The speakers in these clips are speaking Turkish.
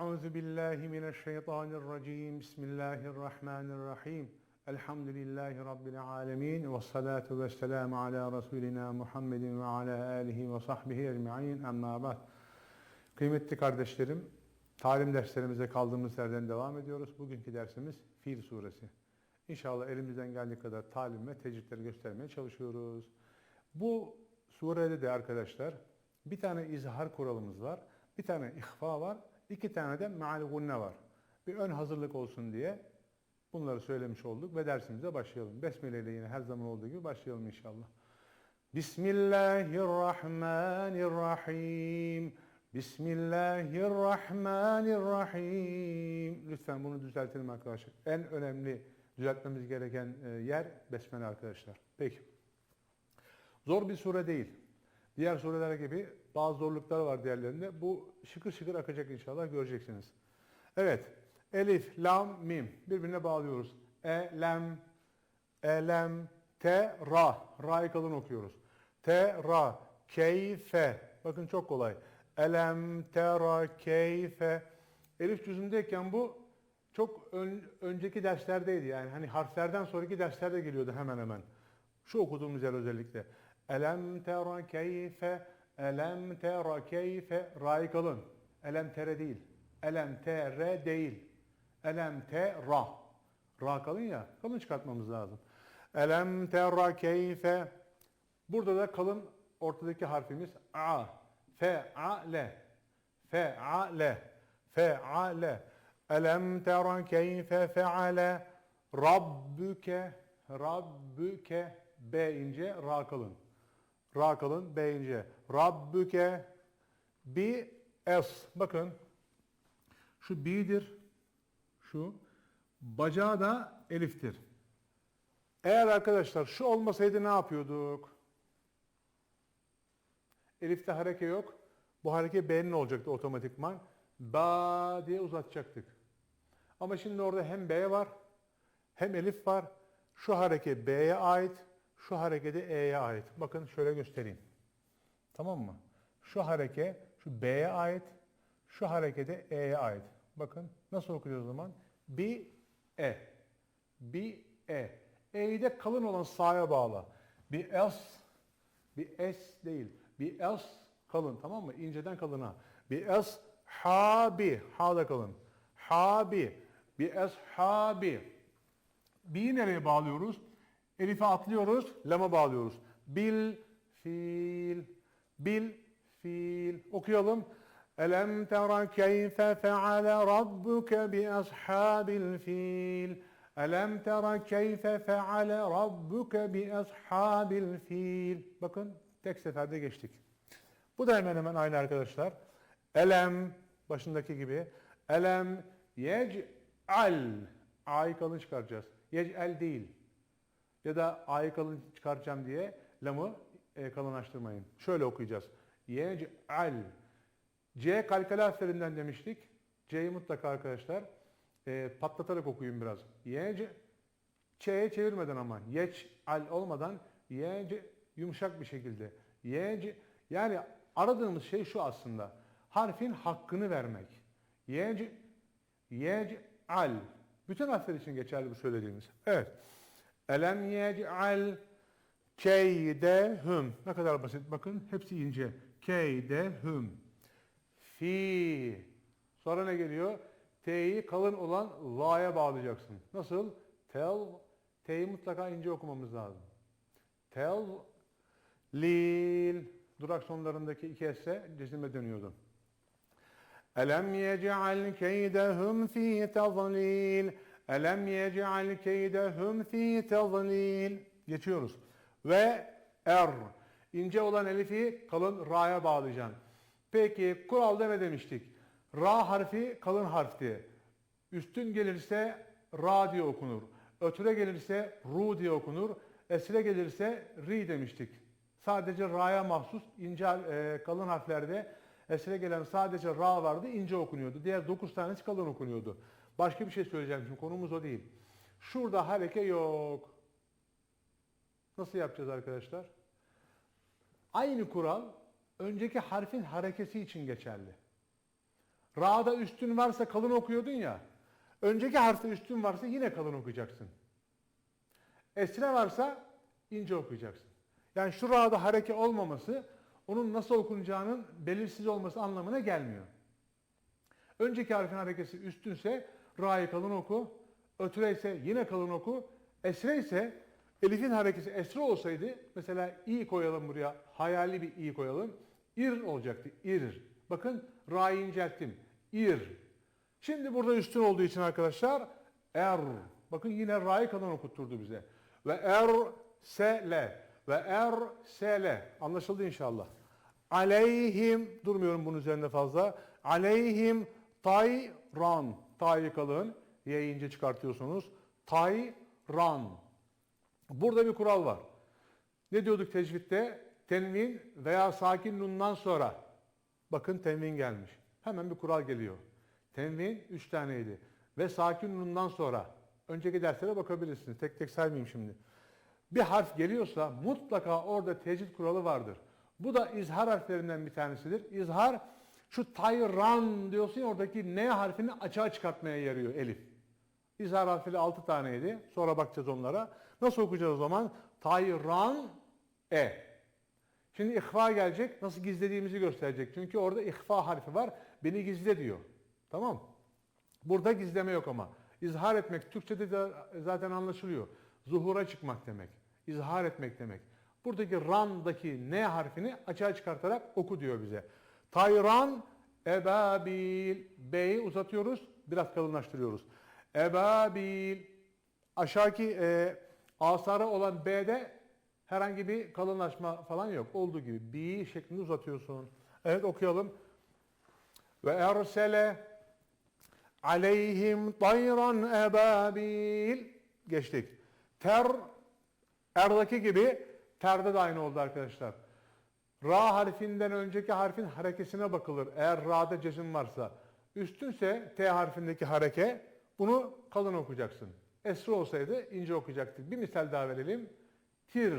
أعوذ بالله من الشيطان الرجيم بسم الله الرحمن الرحيم الحمد لله رب العالمين والصلاة والسلام على رسولنا Muhammed ve ala alihi ve sahbihi ecma'in amma ba'd. Kıymetli kardeşlerim, talim derslerimize kaldığımız yerden devam ediyoruz. Bugünkü dersimiz Fil suresi. İnşallah elimizden geldiği kadar talim ve tecritleri göstermeye çalışıyoruz. Bu surede de arkadaşlar bir tane izhar kuralımız var, bir tane ihfa var, iki tane de meal gunne var. Bir ön hazırlık olsun diye bunları söylemiş olduk ve dersimize başlayalım. Besmele ile yine her zaman olduğu gibi başlayalım inşallah. Bismillahirrahmanirrahim. Bismillahirrahmanirrahim. Lütfen bunu düzeltelim arkadaşlar. En önemli düzeltmemiz gereken e, yer Besmele arkadaşlar. Peki. Zor bir sure değil. Diğer sureler gibi bazı zorluklar var diğerlerinde. Bu şıkır şıkır akacak inşallah göreceksiniz. Evet. Elif, lam, mim. Birbirine bağlıyoruz. E, lem, elem, te, ra. Ra'yı kalın okuyoruz. Te, ra, keyfe. Bakın çok kolay. Elem, te, ra, keyfe. Elif cüzündeyken bu çok ön- önceki derslerdeydi. Yani hani harflerden sonraki derslerde geliyordu hemen hemen. Şu okuduğumuz yer özellikle. Elem tera keyfe, elem tera keyfe, ra'yı kalın. Elem tere değil. Elem tere değil. Elem te ra. Kalın ya, kalın çıkartmamız lazım. Elem tera keyfe. Burada da kalın ortadaki harfimiz a. Fe a le. Fe a le. Fe a le. Elem tera keyfe feale rabbuke rabbuke B ince ra kalın. Ra kalın B ince. Rabbuke bi es. Bakın şu bi'dir. Şu bacağı da eliftir. Eğer arkadaşlar şu olmasaydı ne yapıyorduk? Elifte hareke yok. Bu hareke B'nin olacaktı otomatikman. Ba diye uzatacaktık. Ama şimdi orada hem B var hem elif var. Şu hareke B'ye ait, şu hareke de E'ye ait. Bakın şöyle göstereyim. Tamam mı? Şu hareke şu B'ye ait, şu hareke de E'ye ait. Bakın nasıl okuyoruz o zaman? Bi E. Bi E. E'yi de kalın olan sağa bağla. Bir es, bir es değil. Bir es kalın tamam mı? İnceden kalına. Bir es habi. Ha da kalın. Habi. Bir es habi. Bi'yi nereye bağlıyoruz? Elif'e atlıyoruz, lama bağlıyoruz. Bil fiil, bil fiil. Okuyalım. Elem tera keyfe feale rabbuke bi ashabil fil. Elem tera keyfe feale rabbuke bi ashabil fil. Bakın tek seferde geçtik. Bu da hemen hemen aynı arkadaşlar. Elem başındaki gibi. Elem yec'al. A'yı kalın çıkaracağız. Yec'al değil. Ya da A'yı kalın çıkaracağım diye lamı e, kalınlaştırmayın. Şöyle okuyacağız. Yec'al. C kalkale harflerinden demiştik. C'yi mutlaka arkadaşlar e, patlatarak okuyun biraz. Yec Ç'ye çevirmeden ama. Yec'al olmadan yec yumuşak bir şekilde. Yec yani aradığımız şey şu aslında. Harfin hakkını vermek. Yec yec'al. Bütün harfler için geçerli bu söylediğimiz. Evet. Elem yec'al keydehum. Ne kadar basit. Bakın hepsi ince. Keydehum. Fi. Sonra ne geliyor? T'yi kalın olan la'ya bağlayacaksın. Nasıl? Tel. T'yi mutlaka ince okumamız lazım. Tel. Lil. Durak sonlarındaki iki esse cezime dönüyordu. Elem yec'al keydehum fi tazlil. Elem yec'al keydehum fi tazlil. Geçiyoruz. Ve er. İnce olan elifi kalın ra'ya bağlayacaksın. Peki kuralda ne demiştik? Ra harfi kalın harfti. Üstün gelirse ra diye okunur. Ötüre gelirse ru diye okunur. Esre gelirse ri demiştik. Sadece ra'ya mahsus ince e, kalın harflerde esre gelen sadece ra vardı ince okunuyordu. Diğer 9 tanesi kalın okunuyordu. Başka bir şey söyleyeceğim şimdi konumuz o değil. Şurada hareke yok. Nasıl yapacağız arkadaşlar? Aynı kural önceki harfin harekesi için geçerli. Ra'da üstün varsa kalın okuyordun ya. Önceki harfte üstün varsa yine kalın okuyacaksın. Esre varsa ince okuyacaksın. Yani şu Ra'da hareke olmaması onun nasıl okunacağının belirsiz olması anlamına gelmiyor. Önceki harfin harekesi üstünse Ra'yı kalın oku. Ötüre ise yine kalın oku. Esre ise Elif'in harekesi esre olsaydı mesela i koyalım buraya. Hayali bir i koyalım. İr olacaktı. İr. Bakın Ra'yı incelttim. İr. Şimdi burada üstün olduğu için arkadaşlar er. Bakın yine Ra'yı kalın okutturdu bize. Ve er sele ve er sele. Anlaşıldı inşallah. Aleyhim durmuyorum bunun üzerinde fazla. Aleyhim tayran. Ta'yı kalın. Y'yi çıkartıyorsunuz. Tayran. Burada bir kural var. Ne diyorduk tecvitte? Tenvin veya sakin nundan sonra. Bakın tenvin gelmiş. Hemen bir kural geliyor. Tenvin 3 taneydi. Ve sakin nundan sonra. Önceki derslere bakabilirsiniz. Tek tek saymayayım şimdi. Bir harf geliyorsa mutlaka orada tecvid kuralı vardır. Bu da izhar harflerinden bir tanesidir. İzhar şu tayran diyorsun ya oradaki N harfini açığa çıkartmaya yarıyor elif. İzhar harfiyle 6 taneydi. Sonra bakacağız onlara. Nasıl okuyacağız o zaman? Tayran e. Şimdi ihfa gelecek. Nasıl gizlediğimizi gösterecek. Çünkü orada ihfa harfi var. Beni gizle diyor. Tamam. Burada gizleme yok ama. İzhar etmek Türkçe'de de zaten anlaşılıyor. Zuhura çıkmak demek. İzhar etmek demek. Buradaki ran'daki N harfini açığa çıkartarak oku diyor bize. Tayran ebabil. B'yi uzatıyoruz. Biraz kalınlaştırıyoruz. Ebabil. Aşağıki e, asarı olan B'de herhangi bir kalınlaşma falan yok. Olduğu gibi B şeklinde uzatıyorsun. Evet okuyalım. Ve ersele aleyhim tayran ebabil. Geçtik. Ter Er'daki gibi terde de aynı oldu arkadaşlar. Ra harfinden önceki harfin harekesine bakılır. Eğer ra'da cezim varsa. Üstünse T harfindeki hareke bunu kalın okuyacaksın. Esra olsaydı ince okuyacaktık. Bir misal daha verelim. Tir.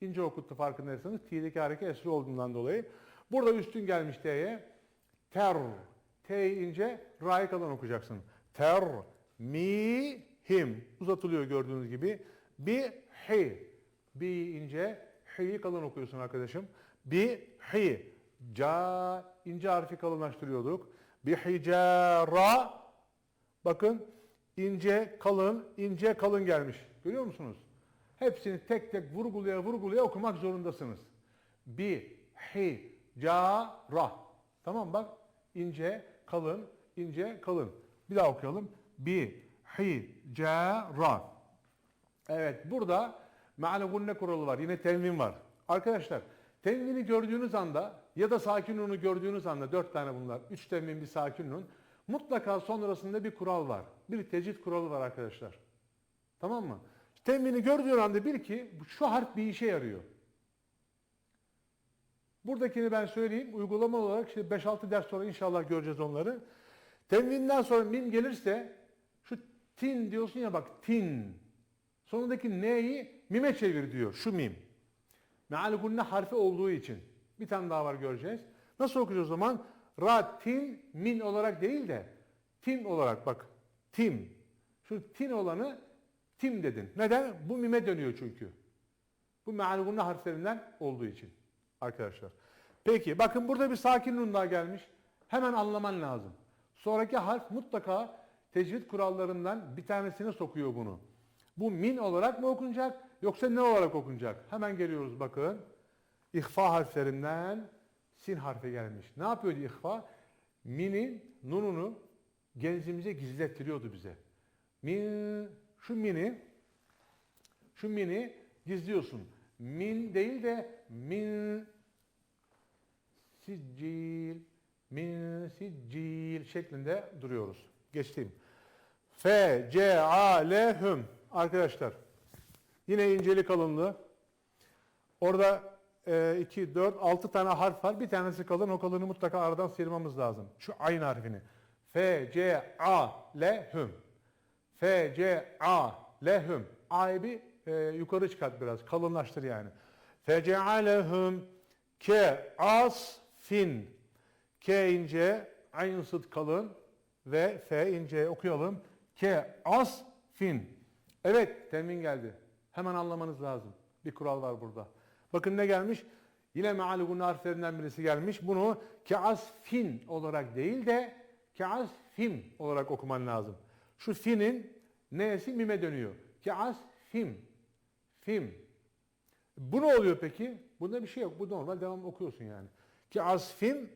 ince okuttu farkındaysanız. T'deki hareke esra olduğundan dolayı. Burada üstün gelmiş T'ye. Ter. T'yi ince, Ra'yı kalın okuyacaksın. Ter. Mi. Him. Uzatılıyor gördüğünüz gibi. Bi. Hi. Bi ince, hi'yi kalın okuyorsun arkadaşım. Bi. Hi. Ca. ince harfi kalınlaştırıyorduk. Bi. Hicara. Bakın ince, kalın, ince, kalın gelmiş. Görüyor musunuz? Hepsini tek tek vurgulaya vurgulaya okumak zorundasınız. Bi, hi, ca, ra. Tamam bak. ince, kalın, ince, kalın. Bir daha okuyalım. Bi, hi, ca, ra. Evet burada me'ale gunne kuralı var. Yine tenvin var. Arkadaşlar tenvini gördüğünüz anda ya da sakin nunu gördüğünüz anda dört tane bunlar. Üç tenvin bir sakin nun. Mutlaka sonrasında bir kural var. Bir tecid kuralı var arkadaşlar. Tamam mı? Temini gördüğün anda bil ki şu harf bir işe yarıyor. Buradakini ben söyleyeyim. Uygulama olarak şimdi 5-6 ders sonra inşallah göreceğiz onları. Tenvinden sonra mim gelirse şu tin diyorsun ya bak tin. Sonundaki neyi mime çevir diyor. Şu mim. Meal gunne harfi olduğu için. Bir tane daha var göreceğiz. Nasıl okuyacağız o zaman? Ra, tin, min olarak değil de tim olarak bak. Tim. Şu tin olanı tim dedin. Neden? Bu mime dönüyor çünkü. Bu meal gunne harflerinden olduğu için. Arkadaşlar. Peki bakın burada bir sakin nun daha gelmiş. Hemen anlaman lazım. Sonraki harf mutlaka tecvid kurallarından bir tanesine sokuyor bunu. Bu min olarak mı okunacak yoksa ne olarak okunacak? Hemen geliyoruz bakın. İhfa harflerinden sin harfi gelmiş. Ne yapıyordu ihfa? Minin nununu genzimize gizlettiriyordu bize. Min, şu mini, şu mini gizliyorsun. Min değil de min siccil, min siccil şeklinde duruyoruz. Geçtim. F, C, A, L, hüm. Arkadaşlar yine inceli kalınlığı. Orada 2, 4, 6 tane harf var. Bir tanesi kalın. O kalını mutlaka aradan sıyırmamız lazım. Şu aynı harfini. F, C, A, L, hüm. F, C, A, L, hüm. A'yı bir e, yukarı çıkart biraz. Kalınlaştır yani. F, C, A, L, hüm. K, as, fin. K ince, Ayn sıd kalın ve F ince okuyalım. Ke as fin. Evet temin geldi. Hemen anlamanız lazım. Bir kural var burada. Bakın ne gelmiş? Yine mealigun harflerinden birisi gelmiş. Bunu keas fin olarak değil de keas fim olarak okuman lazım. Şu finin neyesi mime dönüyor. Keas fim. Bu ne oluyor peki? Bunda bir şey yok. Bu normal devam okuyorsun yani. Ki asfin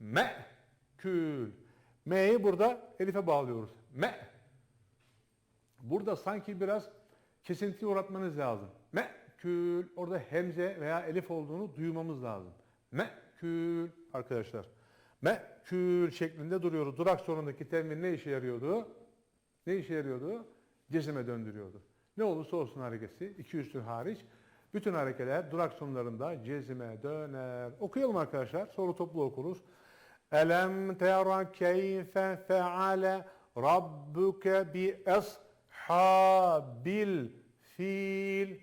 me'kül. M'yi burada elife bağlıyoruz. Me. Burada sanki biraz kesinti uğratmanız lazım. Me'kül. Orada hemze veya elif olduğunu duymamız lazım. Me'kül arkadaşlar. Me'kül şeklinde duruyoruz. Durak sonundaki temin ne işe yarıyordu? Ne işe yarıyordu? Cezime döndürüyordu. Ne olursa olsun harekesi, iki üstün hariç, bütün harekeler durak sonlarında cezime döner. Okuyalım arkadaşlar, sonra toplu okuruz. Elem tera keyfe feale rabbuke bi ashabil fil.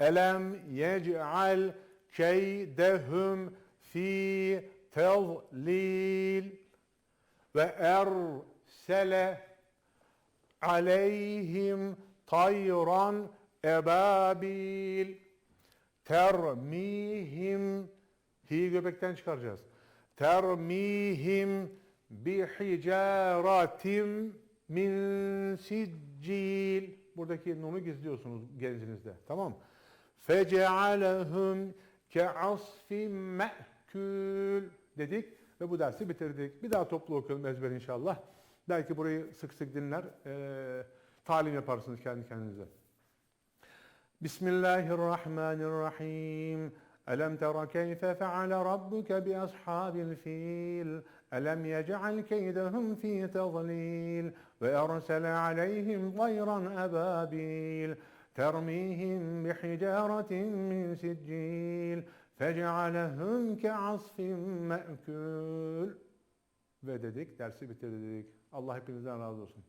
Elem yec'al keydehum fi tezlil ve ersele aleyhim tayran ebabil termihim hi göbekten çıkaracağız. Termihim bi hicaratim min siccil buradaki nunu gizliyorsunuz gencinizde tamam fecealehum ke'asfin me'kül dedik ve bu dersi bitirdik. Bir daha toplu okuyalım ezber inşallah. Belki burayı sık sık dinler, e, talim yaparsınız kendi kendinize. Bismillahirrahmanirrahim. Elem tera keyfe feale rabbuke bi ashabil fil. Elem yec'al keydehum fi tezlil. Ve ersele aleyhim gayran ebabil. Termihim bi hicaretin min siccil. Fecealehum ke'asfin me'kül. Ve dedik, dersi bitirdik. Allah hepinizden razı olsun.